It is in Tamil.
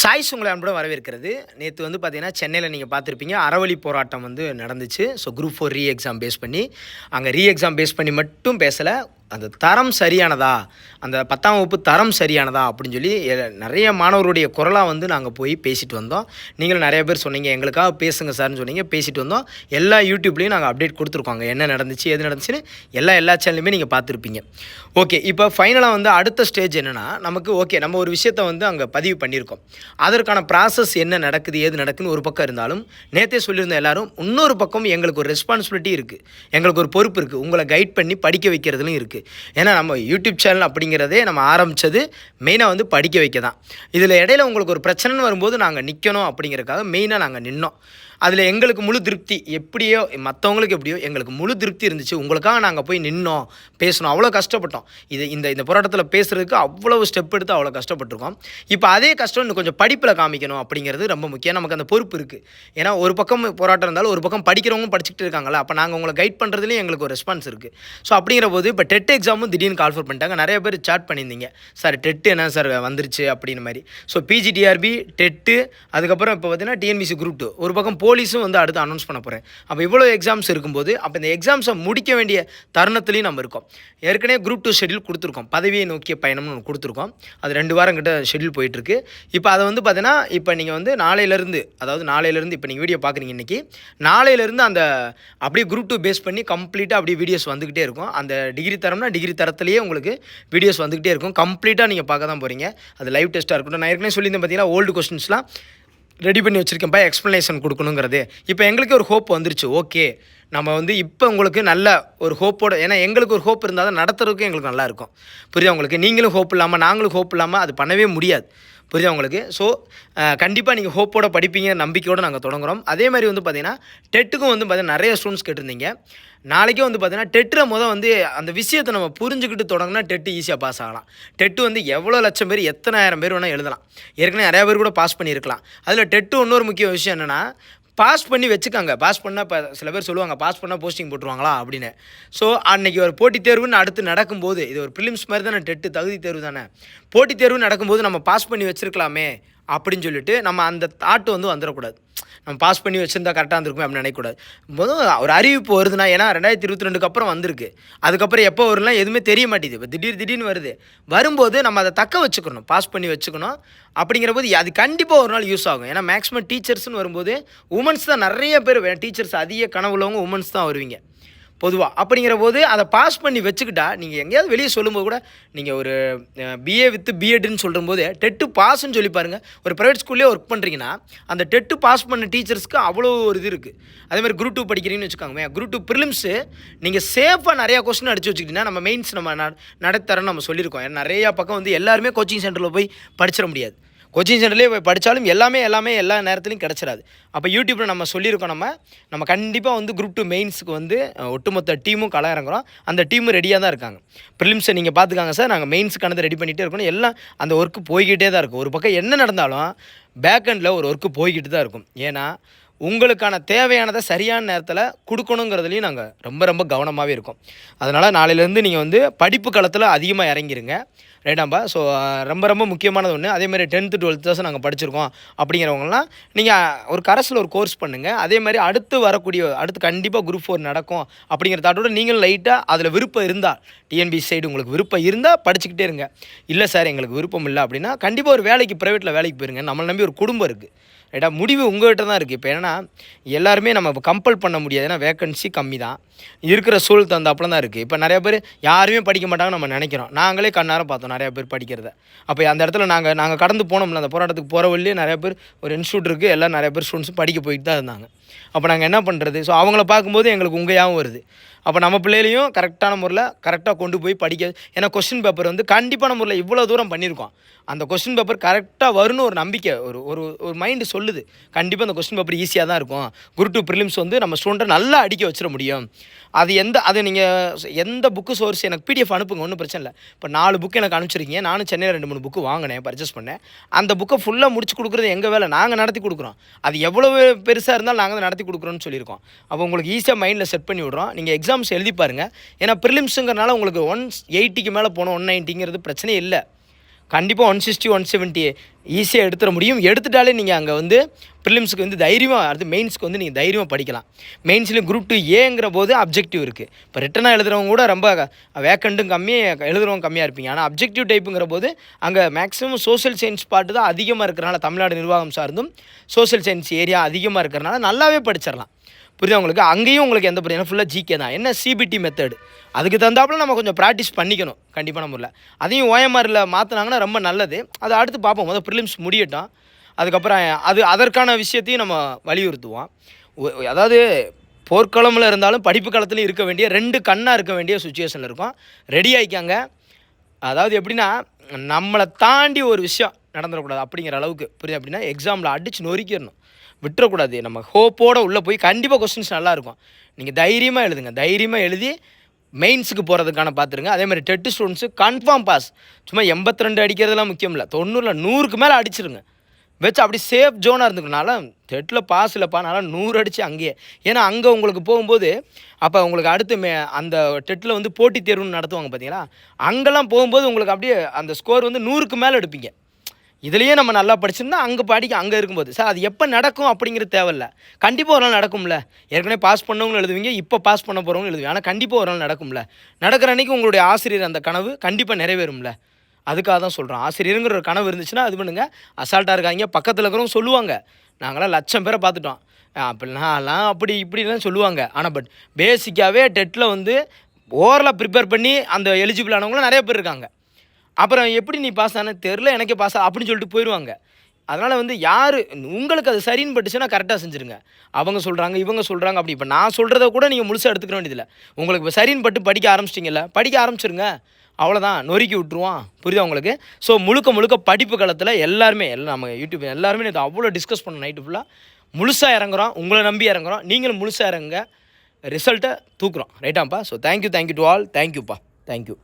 சாய்ஸ் உங்களை அன்புடன் வரவேற்கிறது. நேற்று வந்து பார்த்தீங்கன்னா சென்னையில் நீங்கள் பார்த்துருப்பீங்க அறவழி போராட்டம் வந்து நடந்துச்சு. So group four re exam face பண்ணி அங்கே ரீ எக்ஸாம் பேஸ் பண்ணி மட்டும் பேசலை அந்த தரம் சரியானதா? அந்த பத்தாம் வகுப்பு தரம் சரியானதா? அப்படின்னு சொல்லி நிறைய மாணவருடைய குரலாக வந்து நாங்கள் போய் பேசிட்டு வந்தோம். நீங்களும் நிறைய பேர் சொன்னீங்க எங்களுக்காக பேசுங்க சார்னு சொன்னீங்க பேசிட்டு வந்தோம். எல்லா யூடியூப்லேயும் நாங்கள் அப்டேட் கொடுத்துருக்கோங்க என்ன நடந்துச்சு எது நடந்துச்சுன்னு எல்லா எல்லா சேனல்லையுமே நீங்கள் பார்த்துருப்பீங்க ஓகே இப்போ ஃபைனலாக வந்து அடுத்த ஸ்டேஜ் என்னென்னா நமக்கு ஓகே நம்ம ஒரு விஷயத்தை வந்து அங்கே பதிவு பண்ணியிருக்கோம். அதற்கான ப்ராசஸ் என்ன நடக்குது ஏது நடக்குதுன்னு ஒரு பக்கம் இருந்தாலும் நேற்றே சொல்லியிருந்த எல்லாரும் இன்னொரு பக்கம் எங்களுக்கு ஒரு ரெஸ்பான்சிபிலிட்டி இருக்குது எங்களுக்கு ஒரு பொறுப்பு இருக்குது உங்களை கைட் பண்ணி படிக்க வைக்கிறதுலும் இருக்குது ஏன்னா நம்ம யூடியூப் சேனல் அப்படிங்கிறதே நம்ம ஆரம்பித்தது மெயினாக வந்து படிக்க வைக்க தான் இதில் இடையில உங்களுக்கு ஒரு பிரச்சனைன்னு வரும்போது நாங்கள் நிற்கணும் அப்படிங்கிறதுக்காக மெயினாக நாங்கள் நின்னோம். அதில் எங்களுக்கு முழு திருப்தி. எப்படியோ மற்றவங்களுக்கு எப்படியோ எங்களுக்கு முழு திருப்தி இருந்துச்சு. உங்களுக்காக நாங்கள் போய் நின்னோம் பேசணும் அவ்வளோ கஷ்டப்பட்டோம். இது இந்த இந்த போராட்டத்தில் பேசுகிறதுக்கு அவ்வளவு ஸ்டெப் எடுத்து அவ்வளோ கஷ்டப்பட்டிருக்கோம். இப்போ அதே கஷ்டம் இன்னும் கொஞ்சம் படிப்பில் காமிக்கணும் அப்படிங்கிறது ரொம்ப முக்கியம். நமக்கு அந்த பொறுப்பு இருக்குது ஏன்னா ஒரு பக்கம் போராட்டம் இருந்தாலும் ஒரு பக்கம் படிக்கிறவங்க படிச்சுட்டு இருக்காங்களா அப்போ நாங்கள் உங்களை கைட் பண்ணுறதுலேயும் எங்களுக்கு ஒரு ரெஸ்பான்ஸ் இருக்குது ஸோ அப்படிங்கிற போது இப்போ டெட் எக்ஸாமும் திடீர்னு கால்ஃபர் பண்ணிட்டாங்க. நிறைய பேர் சாட் பண்ணியிருந்தீங்க. சார் டெட்டு என்ன சார் வந்துருச்சு? அப்படின்னு மாதிரி. ஸோ பிஜிடிஆர்பி டெட்டு அதுக்கப்புறம் இப்போ பார்த்தீங்கன்னா டிஎன்பிசி குரூப் டூ ஒரு பக்கம் போ போலீஸும் வந்து அடுத்து அனௌன்ஸ் பண்ண போகிறேன் அப்போ இவ்வளோ எக்ஸாம்ஸ் இருக்கும்போது அப்போ இந்த எக்ஸாம்ஸை முடிக்க வேண்டிய தருணத்துலையும் நம்ம இருக்கோம். ஏற்கனவே குரூப் டூ ஷெட்யூல் கொடுத்துருக்கோம். பதவியை நோக்கிய பயணம்னு ஒன்று கொடுத்துருக்கோம். அது ரெண்டு வாரம் கிட்ட ஷெட்யூல் போயிட்டுருக்கு. இப்போ அதை வந்து பார்த்தீங்கன்னா இப்போ நீங்கள் வந்து நாளையிலேருந்து அதாவது நாளையிலேருந்து இப்போ நீங்கள் வீடியோ பார்க்குறீங்க இன்றைக்கி நாளையிலேருந்து அந்த அப்படியே குரூப் டூ பேஸ் பண்ணி கம்ப்ளீட்டாக அப்படியே வீடியோஸ் வந்துக்கிட்டே இருக்கும். அந்த டிகிரி தரம்னா டிகிரி தரத்துலேயே உங்களுக்கு வீடியோஸ் வந்துக்கிட்டே இருக்கும். கம்ப்ளீட்டாக நீங்கள் பார்க்க தான் போகிறீங்க அது லைவ் டெஸ்ட்டாக இருக்கட்டும். நான் ஏற்கனவே சொல்லியிருந்தேன் பார்த்தீங்கன்னா ஓல்டு கொஸ்டின்ஸ்லாம் ரெடி பண்ணி வச்சுருக்கேன்ப்பா எக்ஸ்ப்ளனேஷன் கொடுக்கணுங்கிறது. இப்போ எங்களுக்கு ஒரு ஹோப் வந்துருச்சு. ஓகே நம்ம வந்து இப்போ உங்களுக்கு நல்ல ஒரு ஹோப்போட ஏன்னா எங்களுக்கு ஒரு ஹோப் இருந்தால் தான் நடத்துறதுக்கும் எங்களுக்கு நல்லாயிருக்கும் புரியுதா உங்களுக்கு? நீங்களும் ஹோப் இல்லாமல் நாங்களும் ஹோப் இல்லாமல் அது பண்ணவே முடியாது. புரியுதா உங்களுக்கு? ஸோ கண்டிப்பாக நீங்கள் ஹோப்போட படிப்பீங்க நம்பிக்கையோடு நாங்கள் தொடங்குறோம். அதே மாதிரி வந்து பார்த்தீங்கன்னா டெட்டுக்கும் வந்து பார்த்தீங்கன்னா நிறைய ஸ்டூடெண்ட்ஸ் கேட்டிருந்தீங்க. நாளைக்கே வந்து பார்த்தீங்கன்னா டெட்டில் முதல் வந்து அந்த விஷயத்தை நம்ம புரிஞ்சுக்கிட்டு தொடங்கினா டெட்டு ஈஸியாக பாஸ் ஆகலாம். டெட்டு வந்து எவ்வளோ லட்சம் பேர் எத்தனாயிரம் பேர் வேணால் எழுதலாம். ஏற்கனவே நிறையா பேர் கூட பாஸ் பண்ணியிருக்கலாம். அதில் டெட்டு இன்னொரு முக்கிய விஷயம் என்னென்னா பாஸ் பண்ணி வச்சுக்காங்க. பாஸ் பண்ணால் இப்போ சில பேர் சொல்லுவாங்க பாஸ் பண்ணால் போஸ்டிங் போட்டுருவாங்களா? அப்படின்னு. ஸோ அன்னைக்கு ஒரு போட்டித் தேர்வுன்னு அடுத்து நடக்கும்போது இது ஒரு ப்ரிலிம்ஸ் மாதிரி தானே டெட்டு தகுதி தேர்வு தானே. போட்டித் தேர்வு நடக்கும்போது நம்ம பாஸ் பண்ணி வச்சிருக்கலாமே அப்படின்னு சொல்லிட்டு நம்ம அந்த தாட்டு வந்து வந்துடக்கூடாது. நம்ம பாஸ் பண்ணி வச்சிருந்தா கரெக்டாக இருந்திருக்குமே அப்படின்னு நினைக்கக்கூடாது. போதும் ஒரு அறிவிப்பு வருதுன்னா ஏன்னா ரெண்டாயிரத்தி இருபத்தி ரெண்டுக்கு அப்புறம் வந்திருக்கு. அதுக்கப்புறம் எப்போ வரும்லாம் எதுவுமே தெரிய மாட்டேங்குது. இப்போ திடீர் திடீர்னு வருது. வரும்போது நம்ம அதை தக்க வச்சுக்கணும் பாஸ் பண்ணி வச்சுக்கணும். அப்படிங்கிற போது அது கண்டிப்பாக ஒரு நாள் யூஸ் ஆகும். ஏன்னா மேக்ஸிமம் டீச்சர்ஸ்னு வரும்போது உமன்ஸ் தான் நிறைய பேர் டீச்சர்ஸ் அதிக கனவுள்ளவங்க உமன்ஸ் தான் வருவீங்க. பொதுவாக அப்படிங்கிற போது அதை பாஸ் பண்ணி வச்சுக்கிட்டா நீங்கள் எங்கேயாவது வெளியே சொல்லும்போது கூட நீங்கள் ஒரு பிஏ வித் பிஎட்னு சொல்லும்போது டெட்டு பாஸ்ன்னு சொல்லி பாருங்கள் ஒரு ப்ரைவேட் ஸ்கூல்லே ஒர்க் பண்ணுறீங்கன்னா அந்த டெட்டு பாஸ் பண்ண டீச்சர்ஸ்க்கு அவ்வளோ ஒரு இது இருக்குது அதே மாதிரி குரூப் டூ படிக்கிறீங்கன்னு வச்சுக்கோங்க குரூப் டூ ப்ரிலிம்ஸு நீங்கள் சேஃபாக நிறையா கொஸ்டின் அடிச்சு வச்சுக்கிட்டீங்கன்னா நம்ம மெயின்ஸ் நம்ம ந- நடத்தரன்னு நம்ம சொல்லியிருக்கோம். ஏன்னா நிறையா பக்கம் வந்து எல்லாருமே கோச்சிங் சென்டரில் போய் படிச்சிட முடியாது. கோச்சிங் சென்டர்லேயே போய் படித்தாலும் எல்லாமே எல்லாமே எல்லா நேரத்துலையும் கிடச்சிடாது. அப்போ யூடியூப்பில் நம்ம சொல்லியிருக்கோம் நம்ம நம்ம கண்டிப்பாக வந்து குரூப் டூ மெயின்ஸுக்கு வந்து ஒட்டுமொத்த டீமும் கள இறங்குறோம். அந்த டீமும் ரெடியாக தான் இருக்காங்க. ப்ரிலிம்ஸை நீங்கள் பார்த்துக்காங்க சார். நாங்கள் மெயின்ஸுக்கானது ரெடி பண்ணிகிட்டே இருக்கணும் எல்லாம் அந்த ஒர்க்கு போய்கிட்டே தான் இருக்கும். ஒரு பக்கம் என்ன நடந்தாலும் பேக்கெண்டில் ஒரு ஒர்க்கு போய்கிட்டு தான் இருக்கும். ஏன்னா உங்களுக்கான தேவையானதை சரியான நேரத்தில் கொடுக்கணுங்கிறதுலையும் நாங்கள் ரொம்ப ரொம்ப கவனமாகவே இருக்கோம். அதனால் நாளையிலேருந்து நீங்கள் வந்து படிப்பு களத்தில் அதிகமாக இறங்கிருங்க. ரைட்டாம்பா ஸோ ரொம்ப ரொம்ப முக்கியமானது ஒன்று அதே மாதிரி டென்த்து டுவெல்த் தான் நாங்கள் படிச்சிருக்கோம் அப்படிங்கிறவங்கலாம் நீங்கள் ஒரு கரஸில் ஒரு கோர்ஸ் பண்ணுங்கள் அதே மாதிரி அடுத்து வரக்கூடிய அடுத்து கண்டிப்பாக குரூப் ஃபோர் நடக்கும் அப்படிங்கிற தாட்டோட நீங்களும் லைட்டாக அதில் விருப்பம் இருந்தால் டிஎன்பி சைடு உங்களுக்கு விருப்பம் இருந்தால் படிச்சுக்கிட்டே இருங்க. இல்லை சார் எங்களுக்கு விருப்பம் இல்லை அப்படின்னா கண்டிப்பாக ஒரு வேலைக்கு ப்ரைவேட்டில் வேலைக்கு போயிருங்க. நம்மளை நம்பி ஒரு குடும்பம் இருக்குது ரைட்டா முடிவு உங்கள்கிட்ட தான் இருக்குது இப்போ ஏன்னா எல்லாருமே நம்ம கம்பல் பண்ண முடியாது. ஏன்னா வேக்கன்சி கம்மி தான் இருக்கிற சூழல் தந்தாப்புல தான் இருக்குது இப்போ நிறைய பேர் யாருமே படிக்க மாட்டாங்கன்னு நம்ம நினைக்கிறோம். நாங்களே கண்ணாரம் பார்த்தோம் நிறைய பேர் படிக்கிறத. அப்போ அந்த இடத்துல நாங்கள் நாங்கள் கடந்து போனோம்ல அந்த போராட்டத்துக்கு போகிற வழியே நிறைய பேர் ஒரு இன்ஸ்டியூட் இருக்குது எல்லாம் நிறைய பேர் ஸ்டூடெண்ட்ஸ் படிக்க போயிட்டு தான் இருந்தாங்க. அப்போ நாங்கள் என்ன பண்ணுறது ஸோ அவங்கள பார்க்கும்போது எங்களுக்கு உங்கையாகவும் வருது. அப்போ நம்ம பிள்ளைகளையும் கரெக்டான முறையில் கரெக்டாக கொண்டு போய் படிக்க ஏன்னா கொஸ்டின் பேப்பர் வந்து கண்டிப்பான முறையில் இவ்வளோ தூரம் பண்ணியிருக்கோம். அந்த கொஸ்டின் பேப்பர் கரெக்டாக வரும்னு ஒரு நம்பிக்கை ஒரு ஒரு ஒரு மைண்டு சொல்லுது. கண்டிப்பாக அந்த கொஸ்டின் பேப்பர் ஈஸியாக தான் இருக்கும். குரு டூ ப்ரிலிம்ஸ் வந்து நம்ம ஸ்டூடெண்ட்டை நல்லா அடிக்க வச்சிட முடியும். அது எந்த அது நீங்கள் எந்த புக்கு சோர்ஸ் எனக்கு பிடிஎஃப் அனுப்புங்க ஒன்றும் பிரச்சனை இல்லை. இப்போ நாலு புக்கு எனக்கு அனுப்பிச்சிருக்கீங்க. நானும் சென்னையில் ரெண்டு மூணு புக்கு வாங்கினேன் பர்ச்சேஸ் பண்ணேன். அந்த புக்கை ஃபுல்லாக முடிச்சு கொடுக்குறது எங்கள் வேலை? நாங்கள் நடத்தி கொடுக்குறோம். அது எவ்வளோ பெருசாக இருந்தாலும் நாங்கள் தான் நடத்தி கொடுக்குறோன்னு சொல்லியிருக்கோம். அப்போ உங்களுக்கு ஈஸியாக மைண்டில் செட் பண்ணி விட்றோம். நீங்கள் எக்ஸாம்ஸ் எழுதி பாருங்கள் ஏன்னா ப்ரிலிம்ஸுங்கிறனால உங்களுக்கு ஒன் எயிட்டிக்கு மேலே போனோம் ஒன் நைன்ட்டிங்கிறது பிரச்சனையே இல்லை. கண்டிப்பாக ஒன் சிக்ஸ்டி ஒன் செவன்ட்டி ஈஸியாக எடுத்துட முடியும். எடுத்துட்டாலே நீங்கள் அங்கே வந்து ப்ரிலிம்ஸுக்கு வந்து தைரியமாக அடுத்து மெயின்ஸ்க்கு வந்து நீங்கள் தைரியமாக படிக்கலாம். மெயின்ஸ்லேயும் குரூப் டூ ஏங்கிற போது அப்ஜெக்டிவ் இருக்குது இப்போ ரிட்டனாக எழுதுறவங்க கூட ரொம்ப வேக்கண்ட்டும் கம்மி எழுதுறவங்க கம்மியாக இருப்பீங்க. ஆனால் அப்ஜெக்டிவ் டைப்புங்கிற போது அங்கே மேக்ஸிமம் சோஷியல் சயின்ஸ் பாட்டு தான் அதிகமாக இருக்கிறனால தமிழ்நாடு நிர்வாகம் சார்ந்தும் சோஷியல் சயின்ஸ் ஏரியா அதிகமாக இருக்கிறனால நல்லாவே படிச்சிடலாம் புரியுதா உங்களுக்கு? அங்கேயும் உங்களுக்கு எந்த பிரச்சனை ஃபுல்லாக ஜிகே தான். என்ன சிபிடி மெத்தடு அதுக்கு தகுந்தாப்புல நம்ம கொஞ்சம் ப்ராக்டிஸ் பண்ணிக்கணும். கண்டிப்பான முறையில் அதையும் ஓஎம்ஆரில் மாற்றினாங்கன்னா ரொம்ப நல்லது. அதை அடுத்து பார்ப்போம். முதல் ப்ரிலிம்ஸ் முடியட்டும். அதுக்கப்புறம் அது அதற்கான விஷயத்தையும் நம்ம வலியுறுத்துவோம். அதாவது போர்க்களமில் இருந்தாலும் படிப்பு காலத்துலையும் இருக்க வேண்டிய ரெண்டு கண்ணாக இருக்க வேண்டிய சுச்சுவேஷனில் இருக்கும். ரெடி ஆகிக்காங்க அதாவது எப்படின்னா நம்மளை தாண்டி ஒரு விஷயம் நடந்துடக்கூடாது அப்படிங்கிற அளவுக்கு. புரியுது? அப்படின்னா எக்ஸாமில் அடித்து நொறுக்கிடணும். விட்டுறக்கூடாது. நம்ம ஹோப்போடு உள்ளே போய் கண்டிப்பாக கொஸ்டின்ஸ் நல்லாயிருக்கும். நீங்கள் தைரியமாக எழுதுங்க. தைரியமாக எழுதி மெயின்ஸுக்கு போகிறதுக்கான பார்த்துருங்க அதே மாதிரி டெட்டு ஸ்டூடெண்ட்ஸு கன்ஃபார்ம் பாஸ் சும்மா எண்பத்தி ரெண்டு அடிக்கிறதுலாம் முக்கியம் இல்லை தொண்ணூறில் நூறுக்கு மேலே அடிச்சிருங்க. வச்சு அப்படி சேஃப் ஜோனாக இருந்துக்கனால டெட்டில் பாஸ் இல்லைப்பா. நல்லா நூறு அடித்து அங்கேயே. ஏன்னா அங்கே உங்களுக்கு போகும்போது அப்போ உங்களுக்கு அடுத்து மே அந்த டெட்டில் வந்து போட்டித் தேர்வுன்னு நடத்துவாங்க பார்த்தீங்களா அங்கெல்லாம் போகும்போது உங்களுக்கு அப்படியே அந்த ஸ்கோர் வந்து நூறுக்கு மேலே எடுப்பீங்க. இதுலேயே நம்ம நல்லா படிச்சிருந்தா அங்கே படிக்க அங்கே இருக்கும்போது. சார் அது எப்போ நடக்கும் அப்படிங்கிறது தேவையில்ல. கண்டிப்பாக ஒரு நாள் நடக்கும்ல. ஏற்கனவே பாஸ் பண்ணவங்களும் எழுதுவீங்க இப்போ பாஸ் பண்ண போகிறவங்களும் எழுதுவீங்க. ஆனால் கண்டிப்பாக ஒரு நாள் நடக்கும்ல. நடக்கிற அன்னைக்கு உங்களுடைய ஆசிரியர் அந்த கனவு கண்டிப்பாக நிறைவேறும்ல. அதுக்காக தான் சொல்கிறோம் ஆசிரியருங்கிற ஒரு கனவு இருந்துச்சுன்னா அது பண்ணுங்கள் அசால்ட்டாக இருக்காங்க பக்கத்தில் இருக்கிறவங்க சொல்லுவாங்க. நாங்களாம் லட்சம் பேரை பார்த்துட்டோம். அப்படிலாம் அப்படி இப்படிலாம் சொல்லுவாங்க. ஆனால் பட் பேசிக்காகவே டெட்டில் வந்து ஓரலாக ப்ரிப்பேர் பண்ணி அந்த எலிஜிபிள் ஆனவங்களும் நிறைய பேர் இருக்காங்க. அப்புறம் எப்படி நீ பாஸ் ஆன தெரில எனக்கே பாஸ் அப்படின்னு சொல்லிட்டு போயிடுவாங்க. அதனால் வந்து யார் உங்களுக்கு அது சரின்னு பட்டுச்சுன்னா கரெக்டாக செஞ்சுருங்க. அவங்க சொல்கிறாங்க இவங்க சொல்கிறாங்க அப்படி இப்போ நான் சொல்கிறத கூட நீங்கள் முழுசாக எடுத்துக்க வேண்டியதில்லை. உங்களுக்கு இப்போ சரின்னு பட்டு படிக்க ஆரம்பிச்சிட்டிங்கல்ல படிக்க ஆரம்பிச்சிருங்க. அவ்வளோதான் நொறுக்கி விட்ருவான் புரியுதா உங்களுக்கு? ஸோ முழுக்க முழுக்க படிப்பு காலத்தில் எல்லாருமே எல்லாம் நம்ம யூடியூப் எல்லாருமே இது அவ்வளோ டிஸ்கஸ் பண்ணோம் நைட்டு ஃபுல்லாக முழுசாக இறங்குறோம் உங்களை நம்பி இறங்குறோம். நீங்களும் முழுசாக இறங்குங்க. ரிசல்ட்டை தூக்குறோம். ரைட்டாப்பா so thank you thank you to all தேங்க்யூப்பா தேங்க்யூ